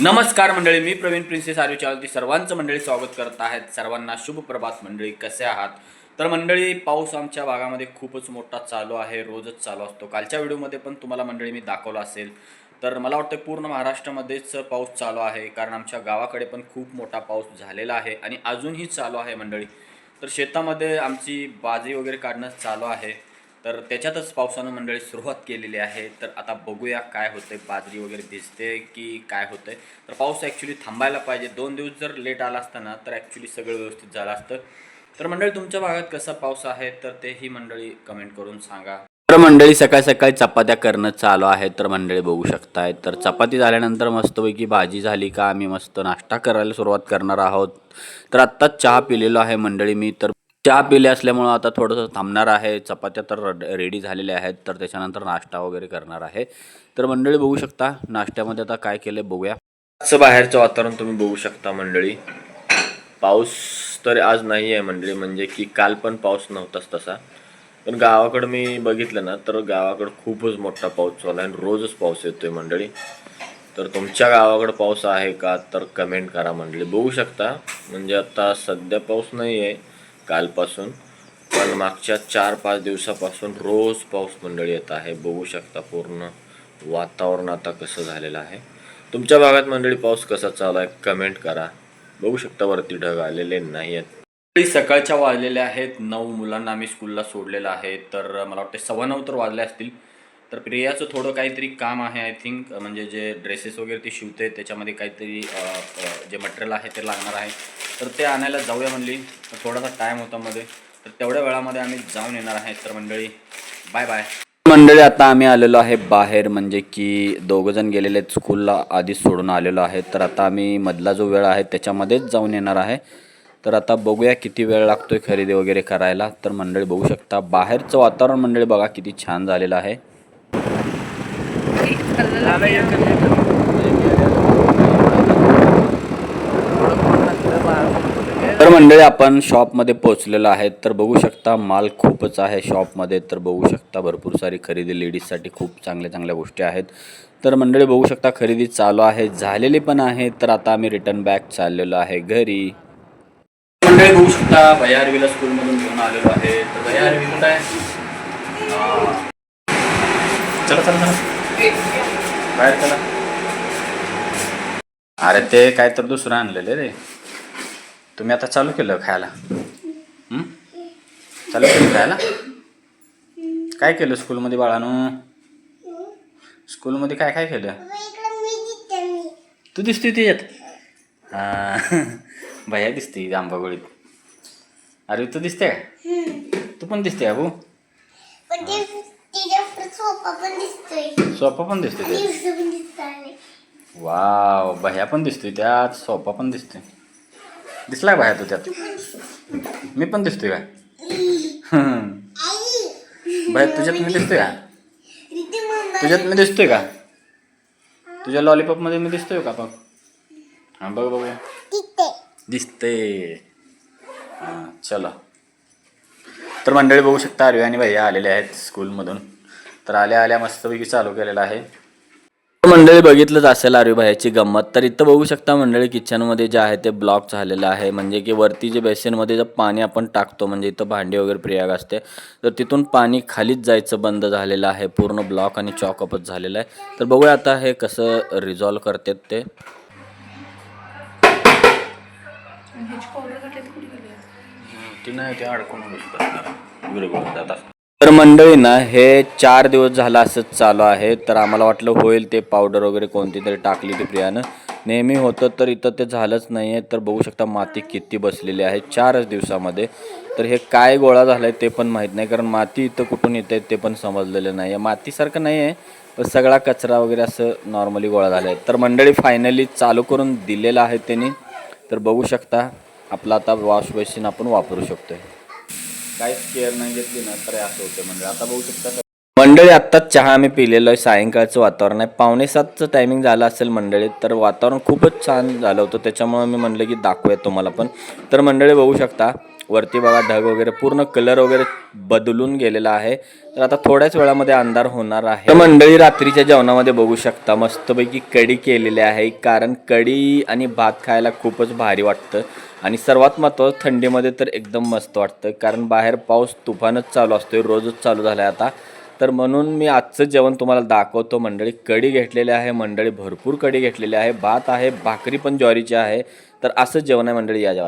नमस्कार मंडळी मी प्रवीण प्रिन्सेस आर्यू चालती सर्वांचं मंडळी स्वागत करत आहेत. सर्वांना शुभ प्रभात मंडळी. कसे आहात? तर मंडळी पाऊस आमच्या भागामध्ये खूपच मोठा चालू आहे रोजच चालू असतो. कालच्या व्हिडिओमध्ये पण तुम्हाला मंडळी मी दाखवलं असेल. तर मला वाटतं पूर्ण महाराष्ट्रामध्येच पाऊस चालू आहे कारण आमच्या गावाकडे पण खूप मोठा पाऊस झालेला आहे आणि अजूनही चालू आहे मंडळी. तर शेतामध्ये आमची बाजी वगैरे काढणं चालू आहे. तर त्याच्यातच पावसानं मंडळी सुरुवात केलेली आहे. तर आता बघूया काय होतंय बाजरी वगैरे भिजते की काय होतंय? तर पाऊस ॲक्च्युली थांबायला पाहिजे. दोन दिवस जर लेट आला असता ना तर ॲक्च्युली सगळं व्यवस्थित झालं असतं. तर मंडळी तुमच्या भागात कसा पाऊस आहे? तर तेही मंडळी कमेंट करून सांगा. तर मंडळी सकाळी सकाळी चपात्या करणं चालू आहे. तर मंडळी बघू शकताय. तर चपाती झाल्यानंतर मस्तपैकी भाजी झाली का? आम्ही मस्त नाश्ता करायला सुरुवात करणार आहोत. तर आत्ताच चहा पिलेलो आहे मंडळी मी. तर चहा पिले असल्यामुळं आता थोडंसं थांबणार आहे. चपात्या तर रेडी झालेल्या आहेत. तर त्याच्यानंतर नाश्ता वगैरे करणार आहे. तर मंडळी बघू शकता नाश्त्यामध्ये आता काय केलं बघूया. असं बाहेरचं वातावरण तुम्ही बघू शकता मंडळी. पाऊस तर आज नाही आहे मंडळी म्हणजे की काल पण पाऊस नव्हताच तसा. पण गावाकडं मी बघितलं ना तर गावाकडं खूपच मोठा पाऊस चालू आहे आणि रोजच पाऊस येतोय मंडळी. तर तुमच्या गावाकडं पाऊस आहे का? तर कमेंट करा मंडळी. बघू शकता म्हणजे आता सध्या पाऊस नाही आहे कालपासून पण मागच्या चार पाच दिवसापासून रोज पाऊस मंडळी येत आहे. बघू शकता पूर्ण वातावरण आता कसं झालेलं आहे. तुमच्या भागात मंडळी पाऊस कसा चालू आहे? कमेंट करा. बघू शकता वरती ढग आलेले नाही आहेत सकाळच्या वाजलेल्या आहेत. नऊ मुलांना आम्ही स्कूलला सोडलेलं आहे. तर मला वाटतं सव्वा नऊ तर वाजले असतील. तर प्रियाचं थोडं काहीतरी काम आहे आय थिंक म्हणजे जे ड्रेसेस वगैरे ती शिवते त्याच्यामध्ये काहीतरी जे मटेरियल आहे ते लागणार आहे. तर ते आणायला जाऊया म्हणली. तर थोडासा टाईम होता मध्ये. तर तेवढ्या वेळामध्ये आम्ही जाऊन येणार आहे तर मंडळी बाय बाय मंडळी आता आम्ही आलेलो आहे बाहेर. म्हणजे की दोघं जण गेलेले आहेत स्कूलला आधीच सोडून आलेलो आहे. तर आता आम्ही मधला जो वेळ आहे त्याच्यामध्येच जाऊन येणार आहे. तर आता बघूया किती वेळ लागतोय खरेदी वगैरे करायला. तर मंडळी बघू शकता बाहेरचं वातावरण मंडळी बघा किती छान झालेलं आहे. तर मंडळी आपण शॉपमध्ये पोहोचलेलो आहे तर बघू शकता माल खूपच आहे शॉपमध्ये तर बघू शकता भरपूर सारी खरेदी लेडीजसाठी खूप चांगल्या चांगल्या गोष्टी आहेत. तर मंडळी बघू शकता खरेदी चालू आहे झालेली पण आहे. तर आता आम्ही रिटर्न बॅक चाललेलो आहे घरी. मंडळी बघू शकता भैया अरवीला स्कूलमधून घेऊन आलेलो आहे. तर भैया अरवी कुठं आहे चला चला चला. बाहेर चला. अरे ते काय तर दुसरं आणलेलं रे. तुम्ही आता चालू केलं खायला? हं? चालू केलं खायला? काय केलं स्कूलमध्ये बाळानो? स्कूलमध्ये काय काय केलं? तू दिसते त्याच्यात हा. भैया दिसते आंबागोळीत अरे तू दिसते का? तू पण दिसते अबू पण ते सोफा पण दिसतोय. सोफा पण दिसते त्यात? पण दिसतोय वाव भैया पण दिसतोय त्यात सोफा पण दिसतोय. दिसलाय भैया तू त्यात? मी पण दिसतोय का. आई. भैया तुझ्यात मी दिसतोय का? मम्मा तुझ्यात मी दिसतोय का? तुझ्या लॉलीपॉपमध्ये मी दिसतोय का बघ? हा बघ बघूया तिथे दिसते हां चला. तर मंडळी बघू शकता आर्वी आणि भैया आलेले आहेत स्कूलमधून तर आल्या आल्या मस्तपैकी चालू केलेलं आहे. मंडळी बघितलंच असेल आर्वी भैयाची गंमत तर इथं बघू शकता मंडळी किचनमध्ये जे आहे ते ब्लॉक झालेलं आहे. म्हणजे की वरती जे बेसिनमध्ये जर पाणी आपण टाकतो म्हणजे इथं भांडी वगैरे प्रयाग असते तर तिथून पाणी खालीच जायचं बंद झालेलं आहे. पूर्ण ब्लॉक आणि चॉकअपच झालेलं आहे. तर बघूया आता हे कसं रिझॉल्व करतात ते. ती नाही ते अडकून तर मंडळी ना हे चार दिवस झालं असंच चालू आहे. तर आम्हाला वाटलं होईल ते पावडर वगैरे कोणती तरी टाकली ती प्रियानं. नेहमी होतं तर इथं ते झालंच नाही आहे तर बघू शकता माती किती बसलेली आहे चारच दिवसामध्ये. तर हे काय गोळा झाला आहे ते पण माहीत नाही कारण माती इथं कुठून येते ते पण समजलेलं नाही आहे मातीसारखं नाही आहे पण सगळा कचरा वगैरे असं नॉर्मली गोळा झाला आहे तर मंडळी फायनली चालू करून दिलेलं आहे त्यांनी. तर बघू शकता आपला आता वॉश बेसिन आपण वापरू शकतोय. काहीच केअर नाही घेतली ना तर असं होतं म्हणजे आता बघू शकता मंडळी आत्ताच चहा आम्ही पिलेलो आहे. सायंकाळचं वातावरण आहे. पावणे सातचं टायमिंग झालं असेल मंडळी तर वातावरण खूपच छान झालं होतं. त्याच्यामुळे मी म्हणलं की दाखवूया तुम्हाला पण. तर मंडळी बघू शकता वरती बघा ढग वगैरे पूर्ण कलर वगैरे बदलून गेलेला आहे. तर आता थोड्याच वेळामध्ये अंधार होणार आहे. तर मंडळी रात्रीच्या जेवणामध्ये बघू शकता मस्तपैकी कढी केलेली आहे. कारण कढी आणि भात खायला खूपच भारी वाटतं. आणि सर्वात महत्त्वाचं थंडीमध्ये तर एकदम मस्त वाटतं. कारण बाहेर पाऊस तुफानच चालू असतोय रोजच चालू झाला आहे आता. तर म्हणून मी आजचं जेवण तुम्हाला दाखवतो मंडळी. कढी घेतलेली आहे मंडळी भरपूर कढी घेतलेली आहे. भात आहे भाकरी पण ज्वारीची आहे. तर असं जेवण आहे मंडळी या जेवण